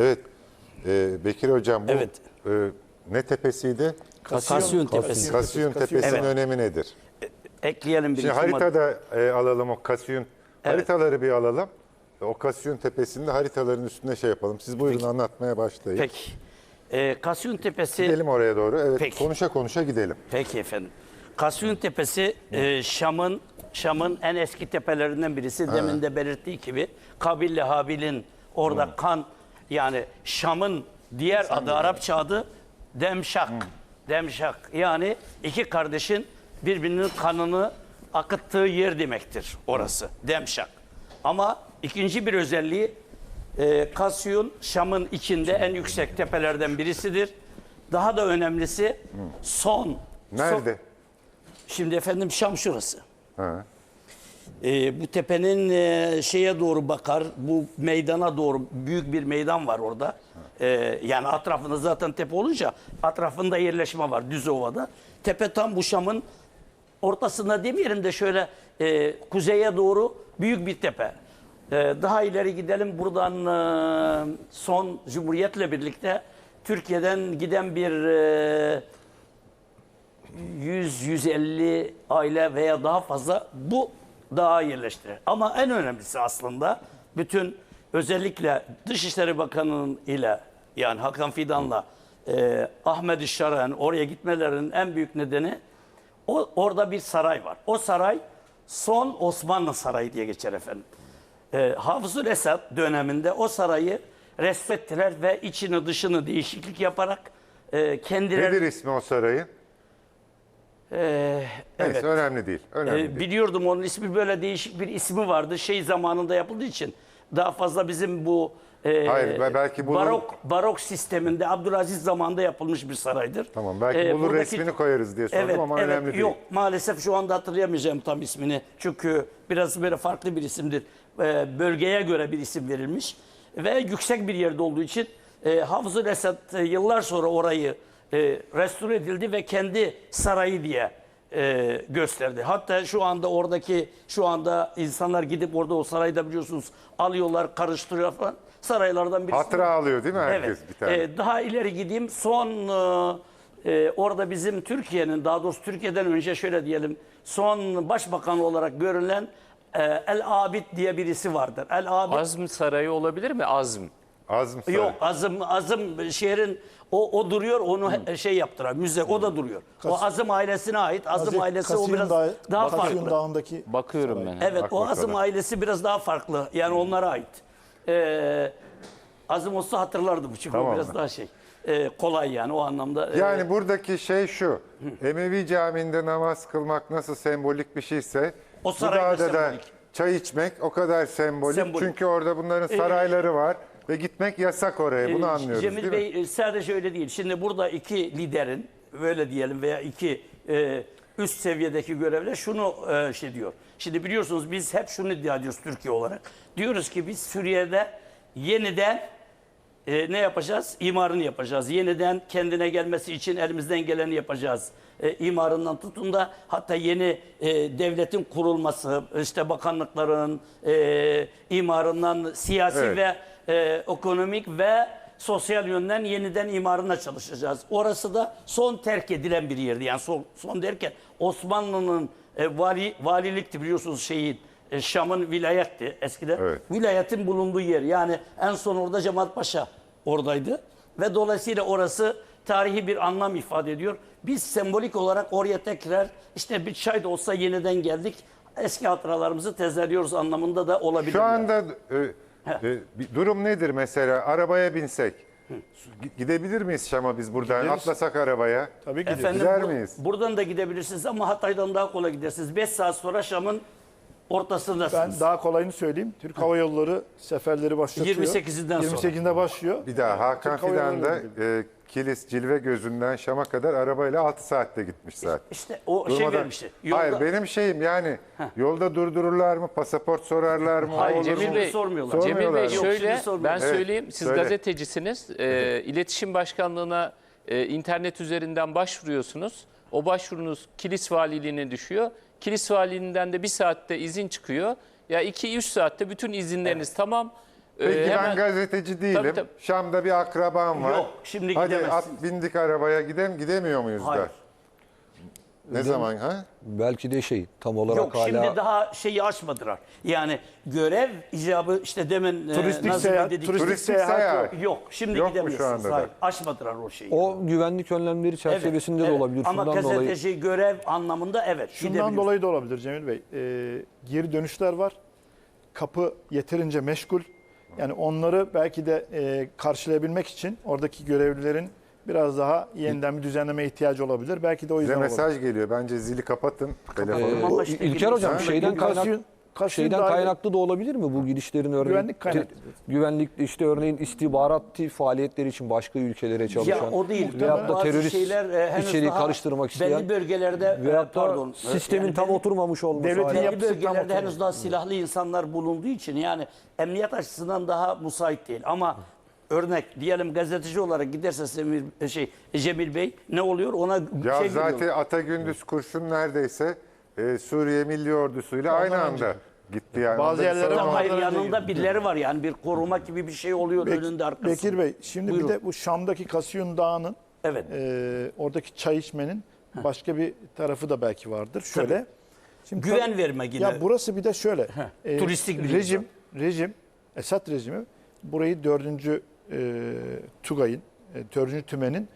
Evet. Ee, Bekir Hocam bu Evet. e, ne tepesiydi? Kasyon Tepesi. Kasiyun Tepesi'nin Evet. önemi nedir? Ekleyelim bir Şimdi iki madde. haritada e, alalım o Kasiyun. Evet. Haritaları bir alalım. O Kasiyun Tepesi'nde haritaların üstünde şey yapalım. Siz buyurun anlatmaya başlayın. Peki. Ee, Kasyon Tepesi Gidelim oraya doğru. Evet. Peki. Konuşa konuşa gidelim. Peki efendim. Kasyon Tepesi e, Şam'ın Şam'ın en eski tepelerinden birisi. Demin de belirttiği gibi Kabil ile Habil'in orada kan yani Şam'ın diğer adı Arapça adı Demşak. Demşak yani iki kardeşin birbirinin kanını akıttığı yer demektir orası. Demşak. Ama ikinci bir özelliği e, Kasyon Şam'ın içinde en yüksek tepelerden birisidir. Daha da önemlisi son son- Nerede? Şimdi efendim Şam şurası. Ha. Ee, bu tepenin e, şeye doğru bakar, bu meydana doğru büyük bir meydan var orada. Ee, yani etrafında zaten tepe olunca etrafında yerleşme var düz ovada. Tepe tam bu Şam'ın ortasında demeyelim de şöyle e, kuzeye doğru büyük bir tepe. Ee, daha ileri gidelim buradan e, son Cumhuriyet'le birlikte Türkiye'den giden bir e, 100-150 aile veya daha fazla bu dağa yerleştirir. Ama en önemlisi aslında bütün özellikle Dışişleri Bakanı'nın ile yani Hakan Fidan'la e, Ahmet İşşaran oraya gitmelerinin en büyük nedeni o, orada bir saray var. O saray son Osmanlı Sarayı diye geçer efendim. E, Hafızul Esad döneminde o sarayı resmettiler ve içini dışını değişiklik yaparak e, kendileri... Nedir ismi o sarayın? E, Neyse evet. önemli değil. Önemli Ee, değil. biliyordum onun ismi böyle değişik bir ismi vardı. Şey zamanında yapıldığı için daha fazla bizim bu e, Hayır, be- belki bulur- barok barok sisteminde Abdülaziz zamanında yapılmış bir saraydır. Tamam belki Ee, bulur buradaki- resmini koyarız diye sordum Evet, ama evet, önemli değil. yok maalesef şu anda hatırlayamayacağım tam ismini. Çünkü biraz böyle farklı bir isimdir. Ee, bölgeye göre bir isim verilmiş ve yüksek bir yerde olduğu için e, Hafızul Esad e, yıllar sonra orayı e, restore edildi ve kendi sarayı diye e, gösterdi. Hatta şu anda oradaki şu anda insanlar gidip orada o sarayda biliyorsunuz alıyorlar, karıştırıyor falan. Saraylardan birisi. Hatıra alıyor değil mi herkes Evet. bir tane? Ee, daha ileri gideyim. Son e, e, orada bizim Türkiye'nin daha doğrusu Türkiye'den önce şöyle diyelim son başbakan olarak görülen e, El Abid diye birisi vardır. El Abid Azm Sarayı olabilir mi? Azm. Azm Saray. yok Azım Azım şehrin o, o duruyor onu he- şey yaptıran müze o da duruyor. o Azım ailesine ait. Azım Kazi- ailesi o Kasiyun biraz Dağı- daha Kasiyun farklı. Dağı'ndaki Bakıyorum ben. Evet Bak o bakalım. Azım ailesi biraz daha farklı. Yani onlara ait. Ee, Azım olsa hatırlardım çünkü Tamam. o biraz daha şey. e, kolay yani o anlamda. Ee, Yani buradaki şey şu. Emevi Camii'nde namaz kılmak nasıl sembolik bir şeyse O bu saray da dağda da sembolik. çay içmek o kadar sembolik. Sembolik. Çünkü orada bunların sarayları var ve gitmek yasak oraya. Bunu Ee, anlıyoruz Cemil değil Bey mi? e, sadece öyle değil. Şimdi burada iki liderin böyle diyelim veya iki e, üst seviyedeki görevler şunu e, şey diyor. Şimdi biliyorsunuz biz hep şunu iddia ediyoruz Türkiye olarak. Diyoruz ki biz Suriye'de yeniden e, ne yapacağız? İmarını yapacağız. Yeniden kendine gelmesi için elimizden geleni yapacağız. E, imarından tutun da hatta yeni e, devletin kurulması, işte bakanlıkların e, imarından siyasi Evet. ve e, ekonomik ve sosyal yönden yeniden imarına çalışacağız. Orası da son terk edilen bir yerdi. Yani son, son derken Osmanlı'nın e, vali, valilikti biliyorsunuz şeyin e, Şam'ın vilayetti eskiden. Evet. Vilayetin bulunduğu yer. Yani en son orada Cemal Paşa oradaydı. Ve dolayısıyla orası tarihi bir anlam ifade ediyor. Biz sembolik olarak oraya tekrar işte bir çay da olsa yeniden geldik. Eski hatıralarımızı tezeliyoruz anlamında da olabilir. Şu yani. anda e, e, bir durum nedir mesela? Arabaya binsek. Gi- Gidebilir miyiz Şam'a biz buradan? Gideriz. Atlasak arabaya. tabii ki Efendim Gider bu- miyiz? buradan da gidebilirsiniz ama Hatay'dan daha kolay gidersiniz. 5 saat sonra Şam'ın ortasındasınız. ben daha kolayını söyleyeyim. Türk Hava Yolları seferleri başlatıyor. 28'inden sonra. 28'inde başlıyor. Bir daha Hakan Türk Hava Fidan da Yolları e, Kilis Cilve Gözü'nden Şam'a kadar arabayla 6 saatte gitmiş zaten. İşte o şey Durmadan- vermişti. Yolda- Hayır benim şeyim yani yolda durdururlar mı, pasaport sorarlar mı? Hayır olur Cemil mu? Bey, sormuyorlar. Cemil Bey Sormuyorlar. Yok, şöyle şimdi sormuyorlar. ben Evet, söyleyeyim siz söyle. gazetecisiniz. Ee, İletişim Başkanlığı'na e, internet üzerinden başvuruyorsunuz. O başvurunuz Kilis Valiliğine düşüyor. Kilis Valiliğinden de bir saatte izin çıkıyor. Ya 2-3 saatte bütün izinleriniz tamam. Peki Ee, ben hemen- gazeteci değilim. Tabii, tabii. Şam'da bir akrabam var. Yok, şimdi Hadi gidemezsin. at bindik arabaya gidem gidemiyor muyuz Hayır. der. Ne zaman ha? Belki de şey tam olarak Yok hala şimdi daha şeyi açmadılar. Yani görev icabı işte demin e, Turistik Nazım seyahat- dedik. turistik Turistik seyahat seyahat. Yok şimdi Yok gidemiyorsunuz. Hayır, açmadılar o şeyi. o güvenlik önlemleri Evet, çerçevesinde de evet. olabilir. Ama Şundan dolayı gazeteci görev anlamında evet. Şundan dolayı da olabilir Cemil Bey. Ee, geri dönüşler var. Kapı yeterince meşgul. Yani onları belki de e, karşılayabilmek için oradaki görevlilerin biraz daha yeniden bir düzenleme ihtiyacı olabilir. Belki de o Bize yüzden olabilir. mesaj geliyor. Bence zili kapatın. Telefonu. Ee, Ama işte İlker gidiyorsun. hocam Ha? şeyden kaynak Kasyum şeyden daire- kaynaklı da olabilir mi bu girişlerin örneğin Güvenlik kaynaklı. güvenlik işte örneğin istihbaratçı faaliyetleri için başka ülkelere çalışan Ya o değil. veyahut da Bazı terörist şeyler, e, henüz içeriği daha karıştırmak isteyen belli bölgelerde e, veyahut da pardon e, sistemin yani tam belli- oturmamış olması Devletin hala. belli yapısı tam bölgelerde oturmamış. henüz daha silahlı insanlar bulunduğu için yani emniyet açısından daha müsait değil. Ama örnek diyelim gazeteci olarak giderse Semir, şey Cemil Bey ne oluyor ona Ya şey zaten veriyorlar. Atagündüz kurşun neredeyse e, Suriye Milli Ordusuyla aynı anda gitti yani. Bazı yerlere ama-. Hayır Ondan yanında birileri var yani bir koruma gibi bir şey oluyor Bek- önünde arkasında. Bekir Bey, şimdi Buyurun. bir de bu Şam'daki Kasiyun Dağı'nın Evet. e, oradaki çay içmenin başka bir tarafı da belki vardır. Şöyle. Şimdi Güven tabii- verme yine. Ya burası bir de şöyle. e, turistik bir rejim, rejim, Esad rejimi burayı 4. E, Tugay'ın, e, 4. Tümen'in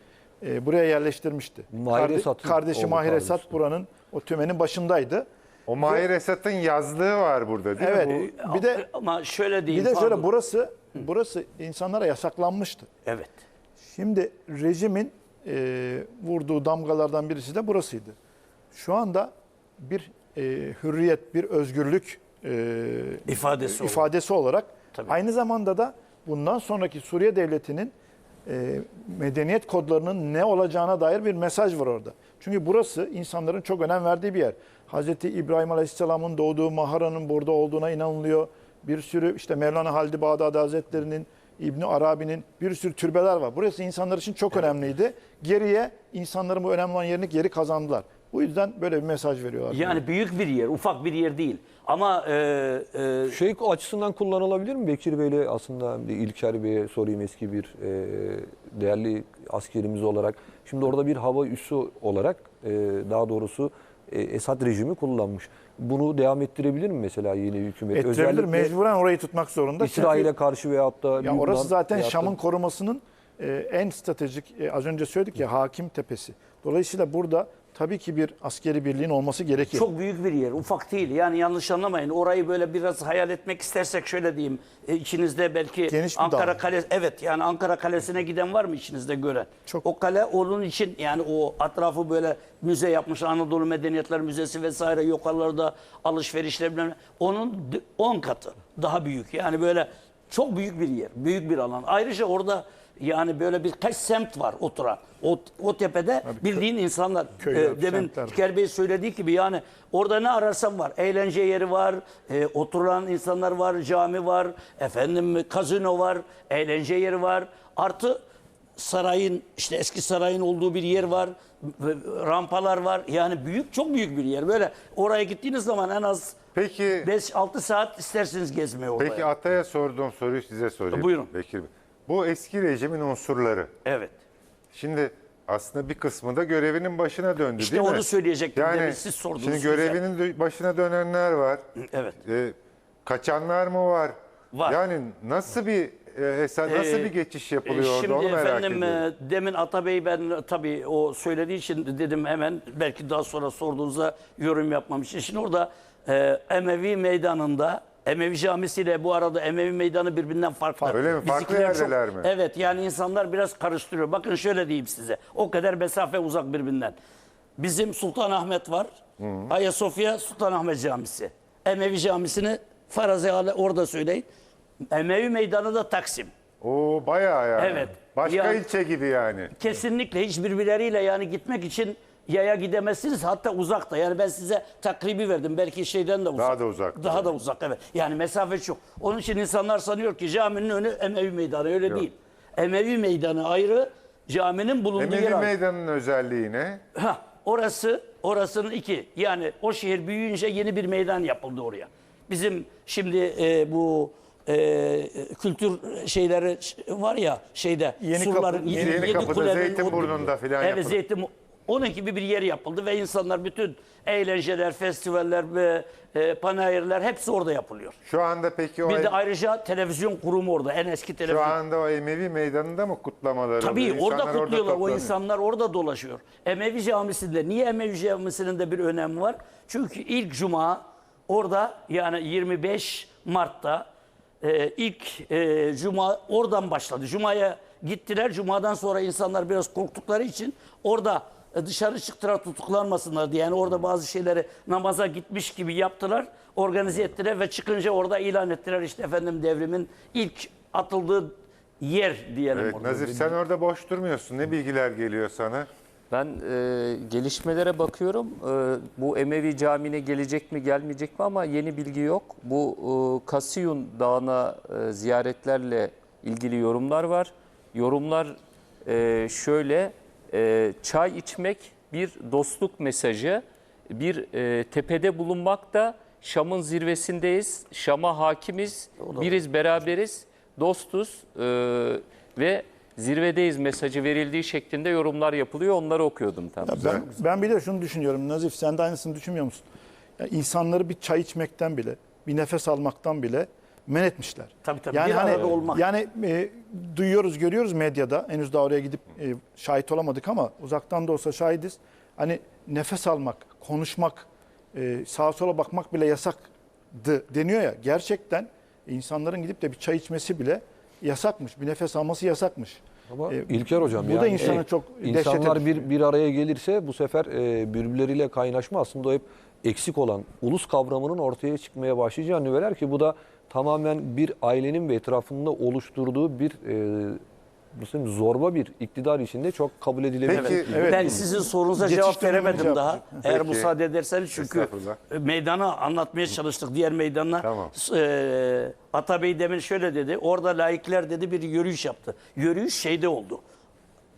e, buraya yerleştirmişti. Mahir Karde- kardeşi oğlu Mahir kardeşi. Esad buranın o tümenin başındaydı. O Mahir Esat'ın yazlığı var burada değil Evet. mi? Bu Bir de ama şöyle diyeyim. bir de şöyle pardon. burası burası insanlara yasaklanmıştı. Evet. Şimdi rejimin e, vurduğu damgalardan birisi de burasıydı. Şu anda bir e, hürriyet, bir özgürlük e, İfadesi olarak. ifadesi olarak Tabii. aynı zamanda da bundan sonraki Suriye devletinin e, medeniyet kodlarının ne olacağına dair bir mesaj var orada. Çünkü burası insanların çok önem verdiği bir yer. Hazreti İbrahim Aleyhisselam'ın doğduğu mağaranın burada olduğuna inanılıyor. Bir sürü işte Mevlana Halid Bağdadi Hazretleri'nin, İbn Arabi'nin bir sürü türbeler var. Burası insanlar için çok önemliydi. Geriye insanların bu önemli olan yerini geri kazandılar. Bu yüzden böyle bir mesaj veriyorlar. Yani büyük bir yer, ufak bir yer değil. Ama e, e, Şey açısından kullanılabilir mi Bekir Bey'le aslında bir İlker Bey'e sorayım eski bir e, değerli askerimiz olarak. Şimdi orada bir hava üssü olarak e, daha doğrusu e, Esad rejimi kullanmış. Bunu devam ettirebilir mi mesela yeni hükümet? Ettirebilir, Özellikle mecburen orayı tutmak zorunda. İsrail'e Çünkü- karşı veyahut da Ya orası zaten veyahut da- Şam'ın korumasının e, en stratejik, e, az önce söyledik ya hakim tepesi. Dolayısıyla burada tabii ki bir askeri birliğin olması gerekir. çok büyük bir yer, ufak değil. Yani yanlış anlamayın. Orayı böyle biraz hayal etmek istersek şöyle diyeyim. E, içinizde belki Geniş bir Ankara dağ. Kalesi, evet yani Ankara Kalesi'ne giden var mı içinizde gören? Çok. O kale onun için yani o etrafı böyle müze yapmış Anadolu Medeniyetler Müzesi vesaire yukarılarda alışverişler bilmem. Onun 10 katı daha büyük. Yani böyle çok büyük bir yer, büyük bir alan. Ayrıca orada yani böyle birkaç semt var oturan. O, o tepede bildiğin insanlar köyler, e, demin semtler. İlker Bey söylediği gibi yani orada ne ararsan var. Eğlence yeri var, e, oturan insanlar var, cami var, efendim kazino var, eğlence yeri var. Artı sarayın işte eski sarayın olduğu bir yer var. Rampalar var. Yani büyük çok büyük bir yer. Böyle oraya gittiğiniz zaman en az Peki 5-6 saat istersiniz gezmeye oraya. peki Atay'a sorduğum soruyu size sorayım. Buyurun. Bekir Bey. Bu eski rejimin unsurları. Evet. Şimdi aslında bir kısmı da görevinin başına döndü İşte değil mi? onu söyleyecektim. Demin siz sordunuz Şimdi bize. görevinin dö- başına dönenler var. Evet. E, kaçanlar mı var? Var. Yani nasıl bir e, Esad nasıl Ee, bir geçiş E, yapılıyor orada Şimdi onu merak efendim ediyorum. e, demin Atabey ben tabii o söylediği için dedim hemen belki daha sonra sorduğunuzda yorum yapmam için. Şimdi orada e, Emevi meydanında Emevi Camisi ile bu arada Emevi Meydanı birbirinden farklı. Öyle mi? Farklı Bizimkiler yerdeler mi? Evet yani insanlar biraz karıştırıyor. Bakın şöyle diyeyim size. O kadar mesafe uzak birbirinden. Bizim Sultanahmet var. Ayasofya Sultanahmet Camisi. Emevi Camisi'ni farazi hale orada söyleyin. Emevi Meydanı da Taksim. Oo bayağı yani. Evet. Başka Yani- ilçe gibi yani. Kesinlikle hiç birbirleriyle yani gitmek için yaya gidemezsiniz hatta uzakta. Yani ben size takribi verdim belki şeyden de uzak. Daha da uzak. Daha da uzak evet. Yani mesafe çok. Onun için insanlar sanıyor ki caminin önü Emevi Meydanı öyle Yok. değil. Emevi Meydanı ayrı, caminin bulunduğu yer Emevi ayrı. Meydanı'nın özelliği ne? Hah, orası, orasının iki. Yani o şehir büyüyünce yeni bir meydan yapıldı oraya. Bizim şimdi e, bu e, kültür şeyleri var ya şeyde Yeni surların Kapı- Yeni yedi Kapı'da, Zeytinburnu'nda filan Evet yapıldı. Zeytin onun gibi bir yer yapıldı ve insanlar bütün eğlenceler, festivaller ve e, panayırlar hepsi orada yapılıyor. Şu anda peki o Bir de ayrıca televizyon kurumu orada. En eski şu televizyon. anda o Emevi meydanında mı kutlamaları Tabii oluyor? orada İnsanlar kutluyorlar. o toplanıyor. insanlar orada dolaşıyor. Emevi Camisi'nde niye Emevi Camisi'nin de bir önemi var? Çünkü ilk cuma orada yani 25 Mart'ta e, ilk e, cuma oradan başladı. Cuma'ya gittiler. Cumadan sonra insanlar biraz korktukları için orada dışarı çıktılar tutuklanmasınlar diye. Yani orada bazı şeyleri namaza gitmiş gibi yaptılar. Organize ettiler ve çıkınca orada ilan ettiler işte efendim devrimin ilk atıldığı yer diyelim. Evet, orada. Nazif sen orada boş durmuyorsun. Ne bilgiler geliyor sana? Ben e, gelişmelere bakıyorum. E, bu Emevi Camii'ne gelecek mi gelmeyecek mi ama yeni bilgi yok. Bu e, Kasiyun Dağı'na e, ziyaretlerle ilgili yorumlar var. Yorumlar e, şöyle, e, çay içmek bir dostluk mesajı. Bir e, tepede bulunmak da Şam'ın zirvesindeyiz, Şam'a hakimiz, biriz beraberiz, dostuz e, ve zirvedeyiz mesajı verildiği şeklinde yorumlar yapılıyor. Onları okuyordum tam. Ya ben, ben bir de şunu düşünüyorum Nazif sen de aynısını düşünmüyor musun? Ya insanları bir çay içmekten bile, bir nefes almaktan bile men etmişler. Tabii tabii, Yani bir hani arada olmak. yani e, duyuyoruz, görüyoruz medyada. Henüz daha oraya gidip e, şahit olamadık ama uzaktan da olsa şahidiz. Hani nefes almak, konuşmak, e, sağa sola bakmak bile yasaktı deniyor ya. Gerçekten insanların gidip de bir çay içmesi bile yasakmış. Bir nefes alması yasakmış. Ama E, İlker hocam bu yani da insanı çok dehşete insanlar bir bir araya gelirse bu sefer e, birbirleriyle kaynaşma aslında o hep eksik olan ulus kavramının ortaya çıkmaya başlayacağı nüveler ki bu da tamamen bir ailenin ve etrafında oluşturduğu bir e, nasıl diyeyim, zorba bir iktidar içinde çok kabul edilebilir. Peki, Evet. Ben sizin sorunuza Geçiş cevap veremedim cevap daha. verecek. Eğer Peki. müsaade ederseniz çünkü Estağfurullah. meydana anlatmaya çalıştık diğer meydanlar. Tamam. Eee Atabey demin şöyle dedi. Orada laikler dedi bir yürüyüş yaptı. Yürüyüş şeyde oldu.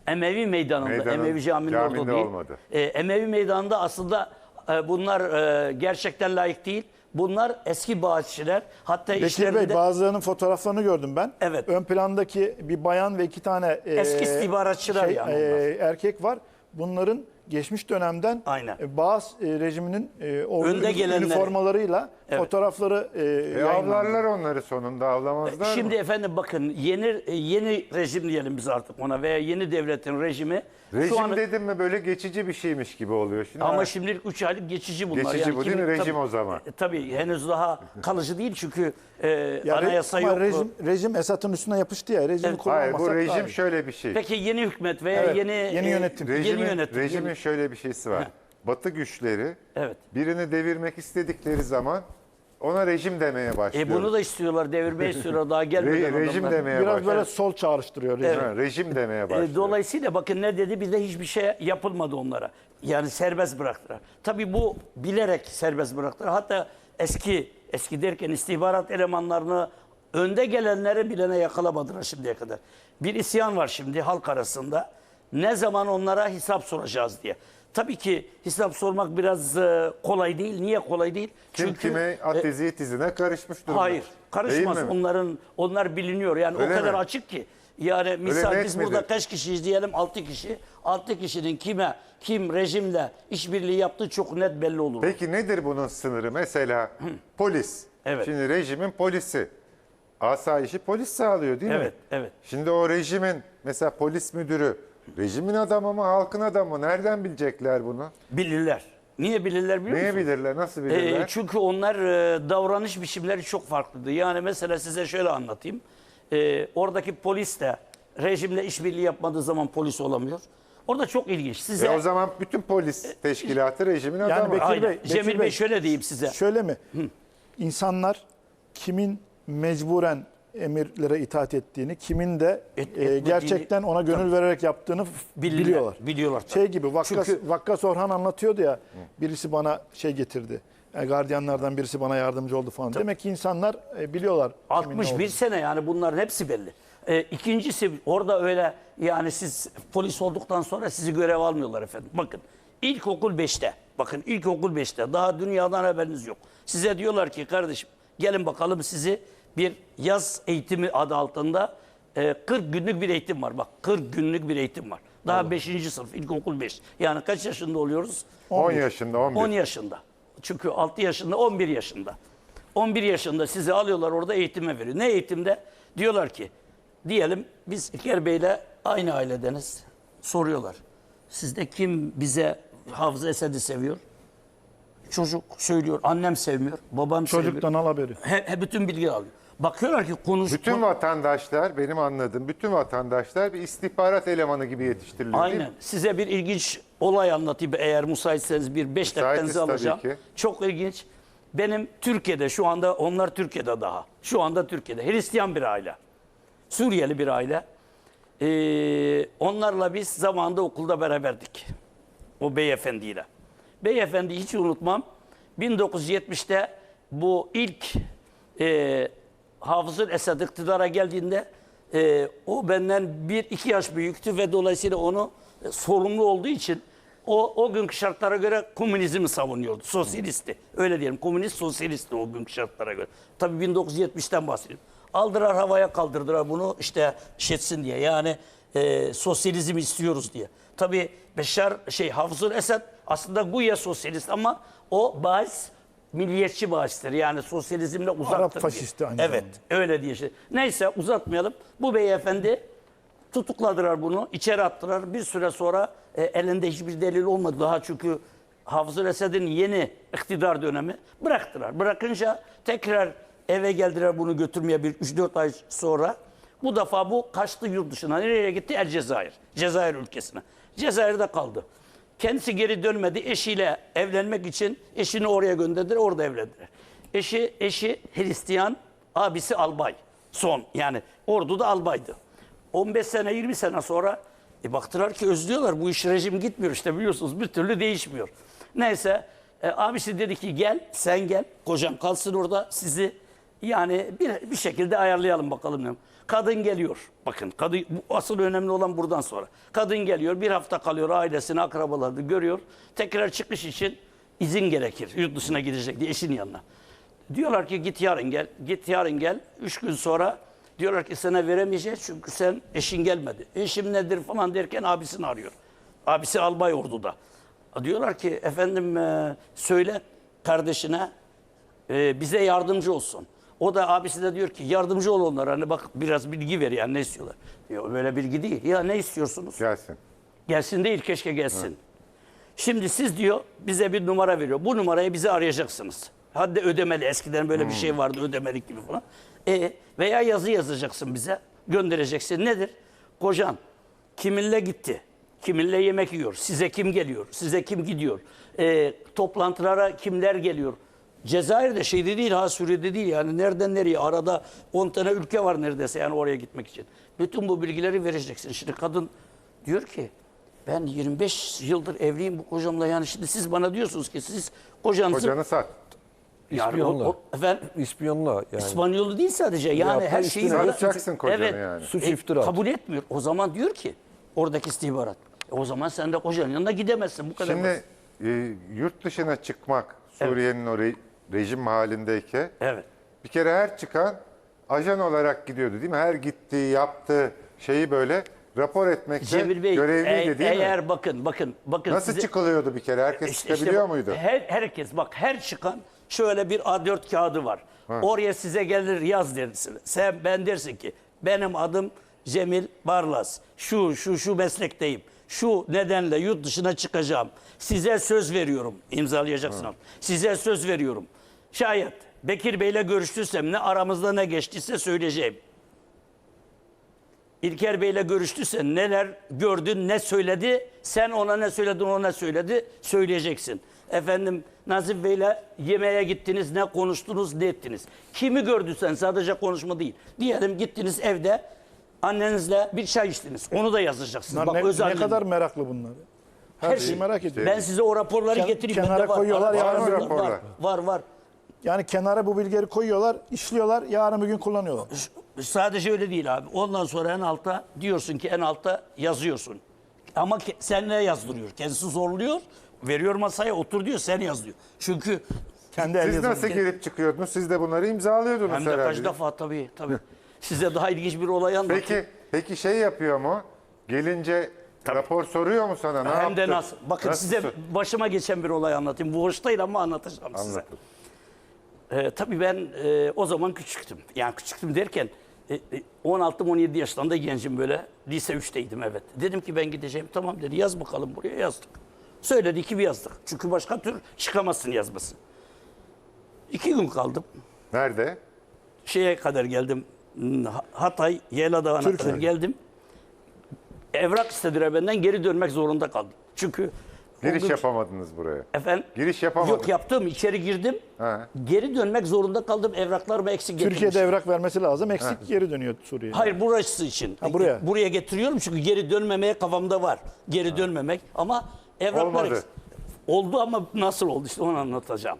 Emevi meydanında, Meydanın- Emevi caminin orada değil. olmadı. Ee, Emevi meydanında aslında e, bunlar e, gerçekten layık değil. Bunlar eski bağışçılar. Hatta Bekir Bey işlerinde bazılarının fotoğraflarını gördüm ben. Evet. Ön plandaki bir bayan ve iki tane e, Eski istihbaratçılar yani onlar. erkek var. Bunların geçmiş dönemden Aynen. e, Bağız e, rejiminin e, ordu Önde gelenleri. üniformalarıyla Evet. fotoğrafları e, E, yayınlandı. avlarlar onları sonunda avlamazlar Şimdi mı? efendim bakın yeni yeni rejim diyelim biz artık ona veya yeni devletin rejimi Rejim şu an dedim mi böyle geçici bir şeymiş gibi oluyor. Şimdi ama ha, şimdilik 3 aylık geçici bunlar. Geçici bu değil mi? Rejim tabii- o zaman. E, tabii henüz daha kalıcı değil çünkü e, Ya re- anayasa ama yok. Rejim, rejim Esad'ın üstüne yapıştı ya. Rejimi Evet. Hayır bu daha rejim iyi. şöyle bir şey. Peki yeni hükümet veya Evet, yeni yeni e, yönetim. Rejimin, yeni yönetim. rejimin şöyle bir şeysi var. Batı güçleri Evet. birini devirmek istedikleri zaman ona rejim demeye başlıyor. E bunu da istiyorlar, devirmeyi istiyorlar daha gelmeden Re- rejim adamlar. demeye Biraz başlıyor. böyle sol çağrıştırıyor rejim. Ha, rejim demeye E, başlıyor. dolayısıyla bakın ne dedi? Bizde hiçbir şey yapılmadı onlara. Yani serbest bıraktılar. Tabii bu bilerek serbest bıraktılar. Hatta eski eski derken istihbarat elemanlarını önde gelenleri bilene yakalamadılar şimdiye kadar. Bir isyan var şimdi halk arasında. Ne zaman onlara hesap soracağız diye. Tabii ki hesap sormak biraz e, kolay değil. Niye kolay değil? Kim kime at e, it izine karışmış durumda. Hayır, karışmaz. Değil mi? Onların onlar biliniyor. Yani Öyle o kadar mi? açık ki. Yani misal net biz burada midir? kaç kişiyiz diyelim 6 kişi. 6 kişinin kime kim rejimle işbirliği yaptığı çok net belli olur. Peki nedir bunun sınırı? Mesela polis. Evet. Şimdi rejimin polisi. Asayişi polis sağlıyor değil mi? Evet, evet. Şimdi o rejimin mesela polis müdürü rejimin adamı mı halkın adamı mı? Nereden bilecekler bunu? Bilirler. Niye bilirler biliyor Neye musun? bilirler? Nasıl Ee, bilirler? çünkü onlar e, davranış biçimleri çok farklıdır. Yani mesela size şöyle anlatayım. Ee, oradaki polis de rejimle işbirliği yapmadığı zaman polis olamıyor. Orada çok ilginç. Size E o zaman bütün polis teşkilatı rejimin adamı. Bekir Aynen. Bey, Bekir Cemil Bey Bey, şöyle diyeyim size. Şöyle mi? İnsanlar kimin mecburen emirlere itaat ettiğini, kimin de Et- e, gerçekten ona gönül vererek yaptığını Bilirler, biliyorlar. biliyorlar tabii. Şey gibi Vakkas, Çünkü- Vakkas Orhan anlatıyordu ya. Birisi bana şey getirdi. Yani gardiyanlardan birisi bana yardımcı oldu falan. Demek ki insanlar e, biliyorlar. kimin ne 61 olduğunu. sene yani bunların hepsi belli. Ee, ikincisi orada öyle yani siz polis olduktan sonra sizi görev almıyorlar efendim. Bakın ilkokul 5'te bakın ilkokul 5'te daha dünyadan haberiniz yok. Size diyorlar ki kardeşim gelin bakalım sizi bir yaz eğitimi adı altında e, 40 günlük bir eğitim var. Bak 40 günlük bir eğitim var. Daha 5. sınıf, ilkokul 5. Yani kaç yaşında oluyoruz? 10 yaşında 11. 10 yaşında. Çünkü 6 yaşında 11 yaşında. 11 yaşında sizi alıyorlar orada eğitime veriyor. Ne eğitimde? Diyorlar ki diyelim biz İlker Bey'le aynı ailedeniz. Soruyorlar. Sizde kim bize Hafız Esed'i seviyor? Çocuk söylüyor. Annem sevmiyor. Babam sevmiyor. Çocuktan al haberi. He, he, bütün bilgiyi alıyor. Bakıyorlar ki konuş. Bütün vatandaşlar benim anladığım bütün vatandaşlar bir istihbarat elemanı gibi yetiştiriliyor değil Aynen. mi? Size bir ilginç olay anlatayım eğer müsaitseniz bir beş Müsaitiz dakikanızı tabii alacağım. ki. Çok ilginç. Benim Türkiye'de şu anda onlar Türkiye'de daha. Şu anda Türkiye'de Hristiyan bir aile. Suriyeli bir aile. Ee, onlarla biz zamanında okulda beraberdik. O beyefendiyle. Beyefendi hiç unutmam. 1970'te bu ilk e, Hafız'ın Esad iktidara geldiğinde e, o benden bir iki yaş büyüktü ve dolayısıyla onu e, sorumlu olduğu için o, o günkü şartlara göre komünizmi savunuyordu. Sosyalisti. Öyle diyelim. Komünist sosyalisti o günkü şartlara göre. Tabii 1970'ten bahsediyorum. Aldılar havaya kaldırdılar bunu işte şetsin diye. Yani e, sosyalizm istiyoruz diye. Tabii Beşar şey Hafızul Esed aslında güya sosyalist ama o bahis milliyetçi bahistir. Yani sosyalizmle uzaktır. faşisti diye. aynı Evet zamanda. öyle diye şey. Neyse uzatmayalım. Bu beyefendi tutukladılar bunu, içeri attılar. Bir süre sonra e, elinde hiçbir delil olmadı daha çünkü Hafız Esed'in yeni iktidar dönemi bıraktılar. Bırakınca tekrar eve geldiler bunu götürmeye bir 3-4 ay sonra. Bu defa bu kaçtı yurt dışına. Nereye gitti? El Cezayir. Cezayir ülkesine. Cezayir'de kaldı. Kendisi geri dönmedi. Eşiyle evlenmek için eşini oraya gönderdiler. Orada evlendiler. Eşi, eşi Hristiyan, abisi albay. Son yani orduda albaydı. 15 sene 20 sene sonra e, baktılar ki özlüyorlar bu iş rejim gitmiyor işte biliyorsunuz bir türlü değişmiyor. Neyse e, abisi dedi ki gel sen gel kocan kalsın orada sizi yani bir, bir şekilde ayarlayalım bakalım. diyorum. Kadın geliyor bakın kadın asıl önemli olan buradan sonra. Kadın geliyor bir hafta kalıyor ailesini akrabalarını görüyor tekrar çıkış için izin gerekir yurt dışına gidecek diye eşinin yanına. Diyorlar ki git yarın gel. Git yarın gel. Üç gün sonra diyorlar ki sana veremeyeceğiz çünkü sen eşin gelmedi. Eşim nedir falan derken abisini arıyor. Abisi albay orduda. Diyorlar ki efendim söyle kardeşine bize yardımcı olsun. O da abisi de diyor ki yardımcı ol onlara. Hani bak biraz bilgi ver yani ne istiyorlar. Diyor böyle bilgi değil. Ya ne istiyorsunuz? Gelsin. Gelsin değil keşke gelsin. Şimdi siz diyor bize bir numara veriyor. Bu numarayı bize arayacaksınız. Hadi ödemeli. Eskiden böyle bir şey vardı ödemelik gibi falan. E, veya yazı yazacaksın bize. Göndereceksin. Nedir? Kocan kiminle gitti? Kiminle yemek yiyor? Size kim geliyor? Size kim gidiyor? E, toplantılara kimler geliyor? Cezayir'de şeyde değil ha Suriye'de değil yani nereden nereye arada 10 tane ülke var neredeyse yani oraya gitmek için. Bütün bu bilgileri vereceksin. Şimdi kadın diyor ki ben 25 yıldır evliyim bu kocamla yani şimdi siz bana diyorsunuz ki siz kocanızı Kocanı sat. yani İspiyonla. o, efendim İspiyonla yani. İspanyolu değil sadece yani Yaptığı her şeyi Satacaksın kocanı evet, yani. Suç e, iftira. kabul etmiyor. O zaman diyor ki oradaki istihbarat. E, o zaman sen de kocanın yanına gidemezsin bu kadar basit. Şimdi e, yurt dışına çıkmak Suriye'nin o re- rejim halindeyken Evet. bir kere her çıkan ajan olarak gidiyordu değil mi? Her gittiği, yaptığı şeyi böyle rapor etmekte Cemil Bey görevliydi e- değil eğer mi? bakın bakın bakın Nasıl size- çıkılıyordu bir kere? Herkes İşte- işte çıkabiliyor bak, muydu? Her, herkes bak her çıkan şöyle bir A4 kağıdı var. Oraya size gelir yaz dersin. Sen ben dersin ki benim adım Cemil Barlas. Şu şu şu meslekteyim. Şu nedenle yurt dışına çıkacağım. Size söz veriyorum. İmzalayacaksın. abi. Size söz veriyorum. Şayet Bekir Bey'le görüştüysem ne aramızda ne geçtiyse söyleyeceğim. İlker Bey'le görüştüysen neler gördün, ne söyledi, sen ona ne söyledin, ona ne söyledi, söyleyeceksin. Efendim Nazif Bey'le yemeğe gittiniz, ne konuştunuz, ne ettiniz. Kimi gördüysen sadece konuşma değil. Diyelim gittiniz evde annenizle bir çay içtiniz. Onu da yazacaksınız. Bunlar Bak ne, ne kadar meraklı bunlar. Her, Her şeyi şey. merak ediyor. Ben size o raporları Ken- getireyim. kenara koyuyorlar, Var, var, var, var. Yani kenara bu bilgileri koyuyorlar, işliyorlar, yarın bir gün kullanıyorlar. Sadece öyle değil abi. Ondan sonra en alta diyorsun ki en alta yazıyorsun. Ama sen ne yazdırıyor? Kendisi zorluyor. Veriyor masaya otur diyor sen yaz diyor. Çünkü Kendi el Siz nasıl girip çıkıyordunuz? Siz de bunları imzalıyordunuz Hem de herhalde. kaç defa tabii tabii. Size daha ilginç bir olay anlatayım. Peki, peki şey yapıyor mu? Gelince rapor soruyor mu sana? Ne Hem de yaptın? nasıl? Bakın Nasıl size başıma geçen bir olay anlatayım. Bu hoş değil ama anlatacağım size. Anlatın. Ee, tabii ben e, o zaman küçüktüm. Yani küçüktüm derken e, e, 16-17 yaşlarında gencim böyle. Lise 3'teydim evet. Dedim ki ben gideceğim. Tamam dedi yaz bakalım buraya yazdık. Söyledi ki bir yazdık. Çünkü başka tür çıkamazsın yazması. İki gün kaldım. Nerede? Şeye kadar geldim. hmm, Ha- Hatay, Yela Dağı'na kadar geldim. Evrak istediler benden geri dönmek zorunda kaldım. Çünkü Giriş olduğum- yapamadınız buraya. Efendim? Giriş yapamadın. Yok yaptım. içeri girdim. Ha. Geri dönmek zorunda kaldım. Evraklarımı eksik getirmiştim. Türkiye'de evrak vermesi lazım. Eksik geri dönüyor Suriye'ye. Hayır burası için. Ha, buraya. Buraya getiriyorum çünkü geri dönmemeye kafamda var. Geri dönmemek ama evraklar Olmadı. eksik. Oldu ama nasıl oldu işte onu anlatacağım.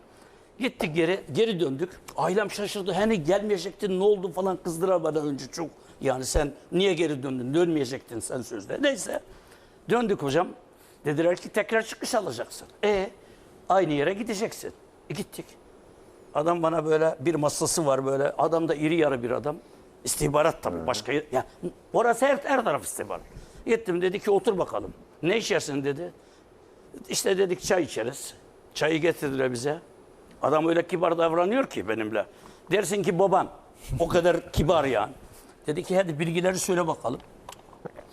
Gittik geri, geri döndük. Ailem şaşırdı. Hani gelmeyecektin ne oldu falan kızdıra bana önce çok. Yani sen niye geri döndün? Dönmeyecektin sen sözde. Neyse. Döndük hocam. Dediler ki tekrar çıkış alacaksın. E aynı yere gideceksin. E, gittik. Adam bana böyle bir masası var böyle. Adam da iri yarı bir adam. İstihbarat tabii başka. Ya, orası her, her taraf istihbarat. Gittim dedi ki otur bakalım. Ne içersin dedi. İşte dedik çay içeriz. Çayı getirdiler bize. Adam öyle kibar davranıyor ki benimle. Dersin ki baban. O kadar kibar yani. Dedi ki hadi bilgileri söyle bakalım.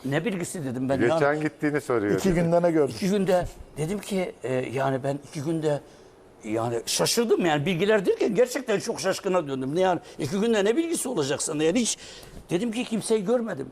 Ne bilgisi dedim ben. Geçen yani, gittiğini soruyor. İki günde ne gördün? İki günde dedim ki e, yani ben iki günde yani şaşırdım yani bilgiler derken gerçekten çok şaşkına döndüm. Ne yani iki günde ne bilgisi olacak sana yani hiç dedim ki kimseyi görmedim.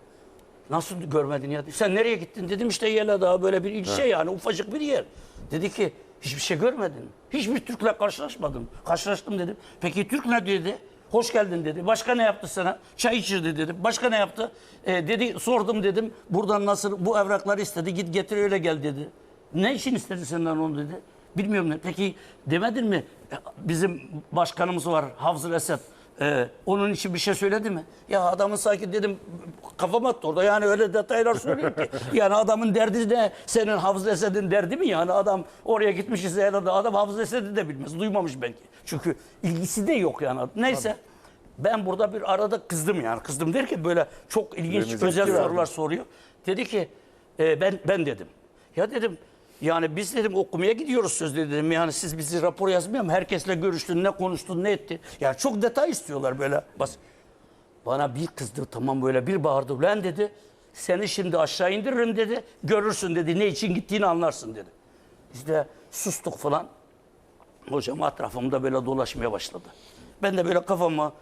Nasıl görmedin ya? Sen nereye gittin? Dedim işte Yela daha böyle bir ilçe yani ufacık bir yer. Dedi ki hiçbir şey görmedin. Hiçbir Türk'le karşılaşmadım. Karşılaştım dedim. Peki Türk ne dedi? Hoş geldin dedi. Başka ne yaptı sana? Çay içirdi dedim. Başka ne yaptı? E, dedi sordum dedim. Buradan nasıl bu evrakları istedi. Git getir öyle gel dedi. Ne için istedi senden onu dedi. Bilmiyorum ne. Peki demedin mi? E, Bizim başkanımız var Hafız Esed. Ee, onun için bir şey söyledi mi? Ya adamın sanki dedim kafam attı orada yani öyle detaylar söylüyor ki. Yani adamın derdi ne? Senin Hafız Esed'in derdi mi yani? Adam oraya gitmiş İsrail'de adam Hafız Esed'i de bilmez. Duymamış belki. Çünkü ilgisi de yok yani. Neyse. Ben burada bir arada kızdım yani. Kızdım derken böyle çok ilginç özel sorular soruyor. Dedi ki e, ben ben dedim. Ya dedim yani biz dedim okumaya gidiyoruz sözde dedim. Yani siz bizi rapor yazmıyor mu? Herkesle görüştün, ne konuştun, ne ettin? Yani çok detay istiyorlar böyle. Bas. Bana bir kızdı tamam böyle bir bağırdı. Lan dedi seni şimdi aşağı indiririm dedi. Görürsün dedi. Ne için gittiğini anlarsın dedi. İşte sustuk falan. Hocam etrafımda böyle dolaşmaya başladı. Ben de böyle kafama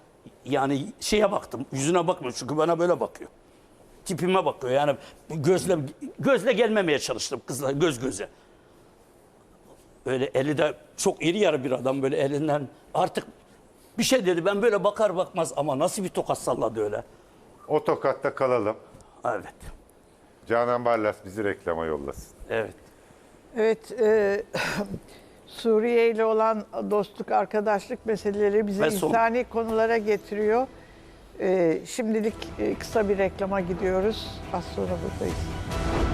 yani şeye baktım. Yüzüne bakmıyor çünkü bana böyle bakıyor. Tipime bakıyor. Yani gözle gözle gelmemeye çalıştım kızla göz göze. Öyle eli de çok iri yarı bir adam böyle elinden artık bir şey dedi. Ben böyle bakar bakmaz ama nasıl bir tokat salladı öyle. O tokatta kalalım. Evet. Canan Barlas bizi reklama yollasın. Evet. Evet, e, Suriye ile olan dostluk, arkadaşlık meseleleri bizi Ve son- insani konulara getiriyor. E, şimdilik e, kısa bir reklama gidiyoruz. Az sonra buradayız.